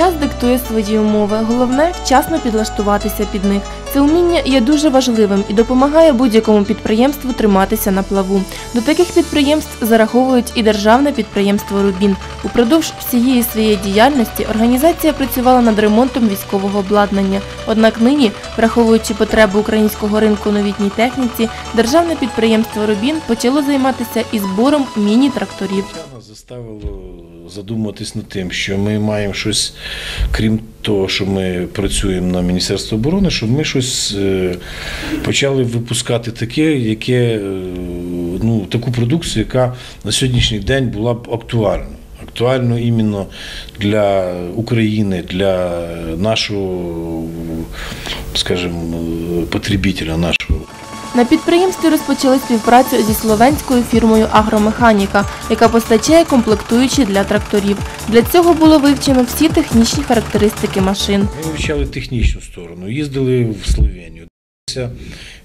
Час диктує свої умови. Головне вчасно підлаштуватися під них. Це уміння є дуже важливим і допомагає будь-якому підприємству триматися на плаву. До таких підприємств зараховують і державне підприємство Рубін. Упродовж всієї своєї діяльності організація працювала над ремонтом військового обладнання. Однак нині, враховуючи потреби українського ринку новітній техніці, державне підприємство Рубін почало займатися і збором міні-тракторів. Заставило задуматись над тим, що ми маємо щось, крім того, що ми працюємо на Міністерство оборони, щоб ми щось е, почали випускати таке, яке е, ну, таку продукцію, яка на сьогоднішній день була б актуальна. Актуально іменно для України, для нашого, скажімо, потребителя, На підприємстві розпочали співпрацю зі словенською фірмою Агромеханіка, яка постачає комплектуючі для тракторів. Для цього було вивчено всі технічні характеристики машин. Ми вивчали технічну сторону, їздили в Словенію, дивилися,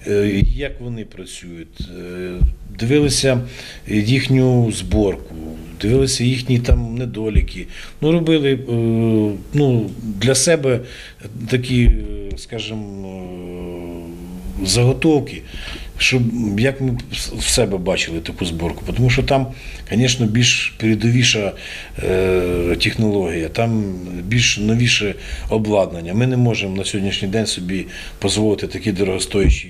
е, як вони працюють, е, дивилися їхню зборку, дивилися їхні там недоліки. Ну, робили е, ну, для себе такі, скажімо, заготовки, щоб як ми в себе бачили таку зборку. Тому що там, звісно, більш передовіша е, технологія, там більш новіше обладнання. Ми не можемо на сьогоднішній день собі дозволити такі дорогостоячі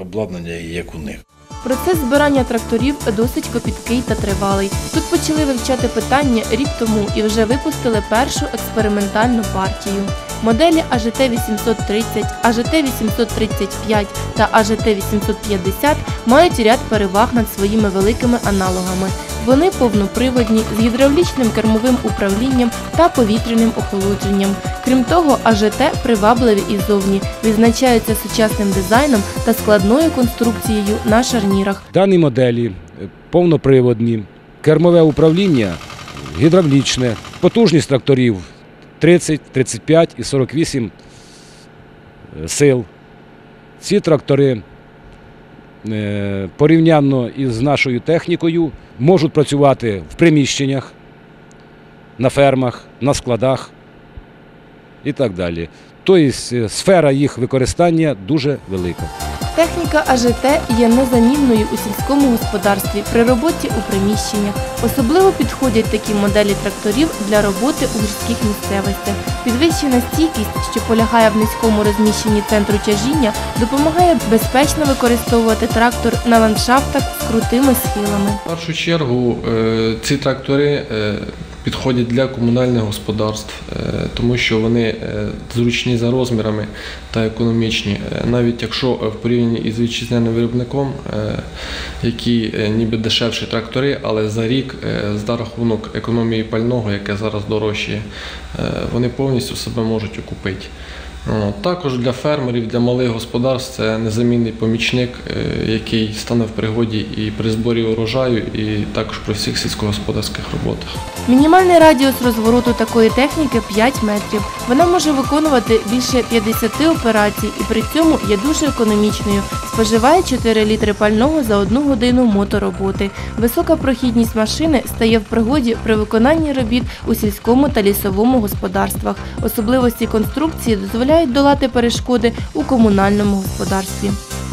обладнання, як у них. Процес збирання тракторів досить копіткий та тривалий. Тут почали вивчати питання рік тому і вже випустили першу експериментальну партію. Моделі АЖТ 830, АЖТ 835 та АЖТ 850 мають ряд переваг над своїми великими аналогами. Вони повноприводні з гідравлічним кермовим управлінням та повітряним охолодженням. Крім того, АЖТ привабливі і зовні, відзначаються сучасним дизайном та складною конструкцією на шарнірах. Дані моделі е, повноприводні, кермове управління гідравлічне, потужність тракторів 30, 35 і 48 е, сил. Ці трактори е, порівняно із нашою технікою можуть працювати в приміщеннях, на фермах, на складах і так далі. Тобто е, сфера їх використання дуже велика. Техніка АЖТ є незамінною у сільському господарстві при роботі у приміщеннях. Особливо підходять такі моделі тракторів для роботи у гірських місцевостях. Підвищена стійкість, що полягає в низькому розміщенні центру тяжіння, допомагає безпечно використовувати трактор на ландшафтах з крутими схилами. В першу чергу е, ці трактори е, підходять для комунальних господарств, е, тому що вони е, зручні за розмірами та економічні. Е, Навіть якщо в порівнянні із вітчизняним виробником, які ніби дешевші трактори, але за рік за рахунок економії пального, яке зараз дорожчає, вони повністю себе можуть окупити. Також для фермерів, для малих господарств це незамінний помічник, який стане в пригоді і при зборі урожаю, і також при всіх сільськогосподарських роботах. Мінімальний радіус розвороту такої техніки 5 метрів. Вона може виконувати більше 50 операцій і при цьому є дуже економічною. Споживає 4 літри пального за одну годину мотороботи. Висока прохідність машини стає в пригоді при виконанні робіт у сільському та лісовому господарствах. Особливості конструкції дозволяють долати перешкоди у комунальному господарстві.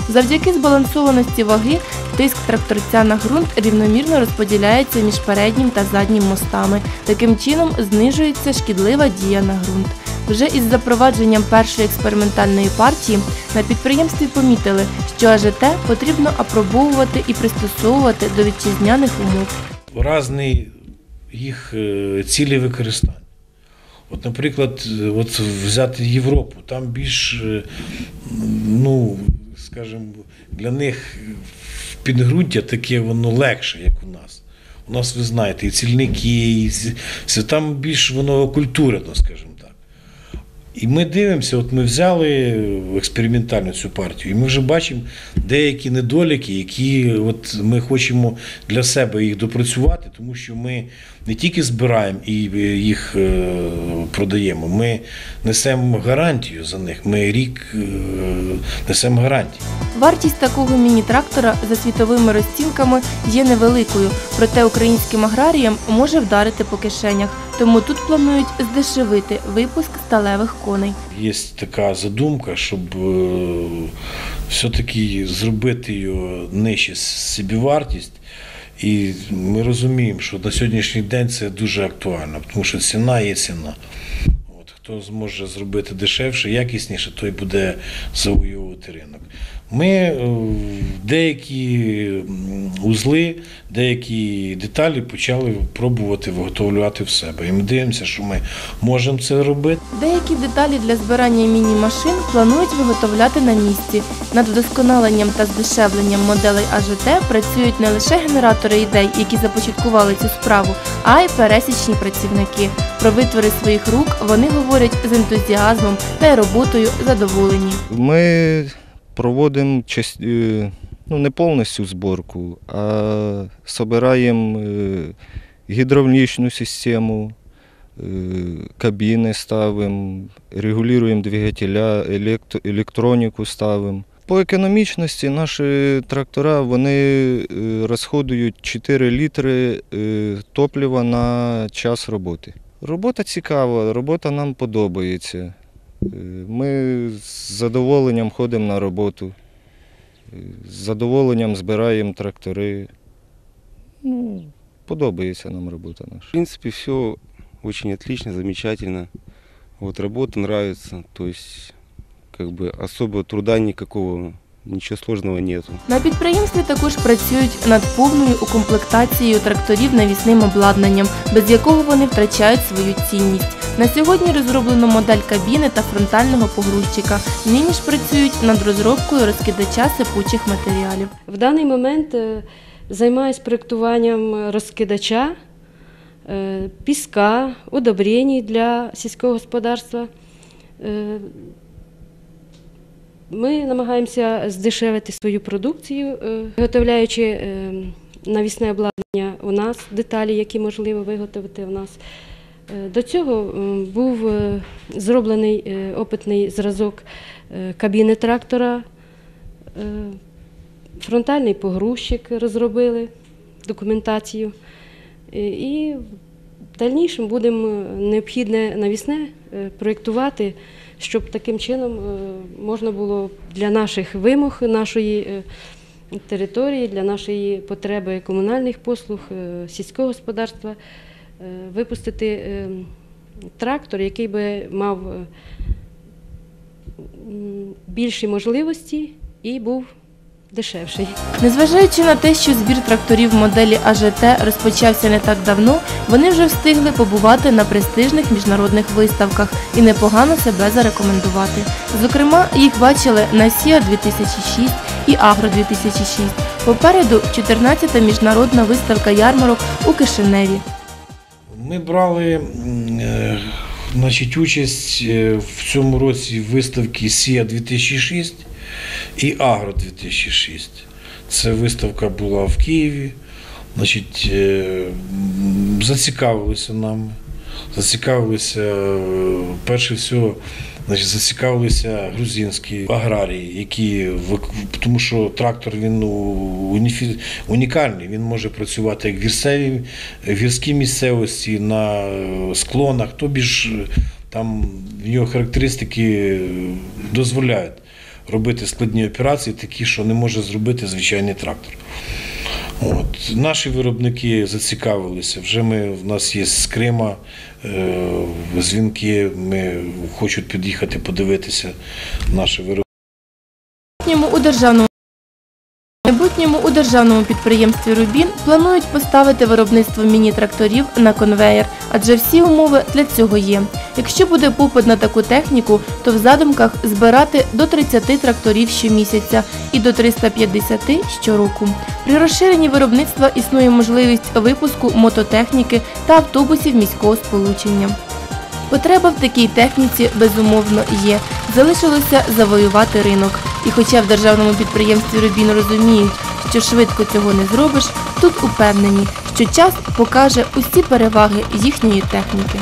Завдяки збалансованості ваги тиск тракторця на ґрунт рівномірно розподіляється між переднім та заднім мостами. Таким чином знижується шкідлива дія на ґрунт. Вже із запровадженням першої експериментальної партії на підприємстві помітили, що АЖТ потрібно апробовувати і пристосовувати до вітчизняних умов. Різні їх е, цілі використання. От, наприклад, е, от взяти Європу, там більш, е, ну, скажімо, для них підґрунтя таке воно легше, як у нас. У нас, ви знаєте, і цільники, і там більш воно окультурено, скажімо. І ми дивимося, от ми взяли експериментальну цю партію, і ми вже бачимо деякі недоліки, які от ми хочемо для себе їх допрацювати, тому що ми не тільки збираємо і їх е, продаємо, ми несемо гарантію за них. Ми рік е, несемо гарантію. Вартість такого міні-трактора за світовими розцінками є невеликою, проте українським аграріям може вдарити по кишенях. Тому тут планують здешевити випуск сталевих коней. Є така задумка, щоб е, все-таки зробити його нижче собівартість. І ми розуміємо, що на сьогоднішній день це дуже актуально, тому що ціна є ціна. От, хто зможе зробити дешевше, якісніше, той буде завоювати ринок. Ми е, деякі узли, деякі деталі почали пробувати виготовлювати в себе. І ми дивимося, що ми можемо це робити. Деякі деталі для збирання міні-машин планують виготовляти на місці. Над вдосконаленням та здешевленням моделей АЖТ працюють не лише генератори ідей, які започаткували цю справу, а й пересічні працівники. Про витвори своїх рук вони говорять з ентузіазмом та й роботою задоволені. Ми проводимо е, ну, не повністю зборку, а збираємо е, гідравлічну систему, е, кабіни ставимо, регулюємо двигателя, електроніку ставимо. По економічності наші трактора вони розходують 4 літри топлива на час роботи. Робота цікава, робота нам подобається. Ми з задоволенням ходимо на роботу, з задоволенням збираємо трактори. Ну, подобається нам робота наша. В принципе, все очень отлично, замечательно. Вот работа нравится, то как бы особо труда никакого, ничего сложного нету. На підприємстві також працюють над повною укомплектацією тракторів навісним обладнанням, без якого вони втрачають свою цінність. На сьогодні розроблено модель кабіни та фронтального погрузчика. Нині ж працюють над розробкою розкидача сипучих матеріалів. В даний момент е, займаюся проєктуванням розкидача, е, піска, удобрень для сільського господарства. Ми намагаємося здешевити свою продукцію, е, виготовляючи е, навісне обладнання у нас, деталі, які можливо виготовити у нас. Е, До цього був зроблений опитний зразок кабіни трактора. Фронтальний погрузчик розробили документацію. І в дальнішому будемо необхідне навісне проєктувати, щоб таким чином е, можна було для наших вимог, нашої е, території, для нашої потреби комунальних послуг, е, сільського господарства випустити трактор, який би мав більші можливості і був дешевший. Незважаючи на те, що збір тракторів моделі АЖТ розпочався не так давно, вони вже встигли побувати на престижних міжнародних виставках і непогано себе зарекомендувати. Зокрема, їх бачили на СІА 2006 і Агро 2006. Попереду 14-та міжнародна виставка ярмарок у Кишиневі. Ми брали е, значить, участь е, в цьому році в виставці СІА 2006 і Агро 2006. Це виставка була в Києві. Значить, е, зацікавилися нами. Зацікавилися, е, перше всього, значить, зацікавилися грузинські аграрії, які тому що трактор він унікальний. Він може працювати як в гірській місцевості, на е, склонах, тобі ж там в нього характеристики дозволяють робити складні операції, такі, що не може зробити звичайний трактор. От. Наші виробники зацікавилися. Вже ми, в нас є з Крима е, дзвінки, ми хочуть під'їхати подивитися наші виробники. у державному майбутньому у державному підприємстві Рубін планують поставити виробництво міні-тракторів на конвеєр, адже всі умови для цього є. Якщо буде попит на таку техніку, то в задумках збирати до 30 тракторів щомісяця і до 350 щороку. При розширенні виробництва існує можливість випуску мототехніки та автобусів міського сполучення. Потреба в такій техніці безумовно є. Залишилося завоювати ринок. І хоча в державному підприємстві Рубін розуміють, що швидко цього не зробиш, тут упевнені, що час покаже усі переваги їхньої техніки.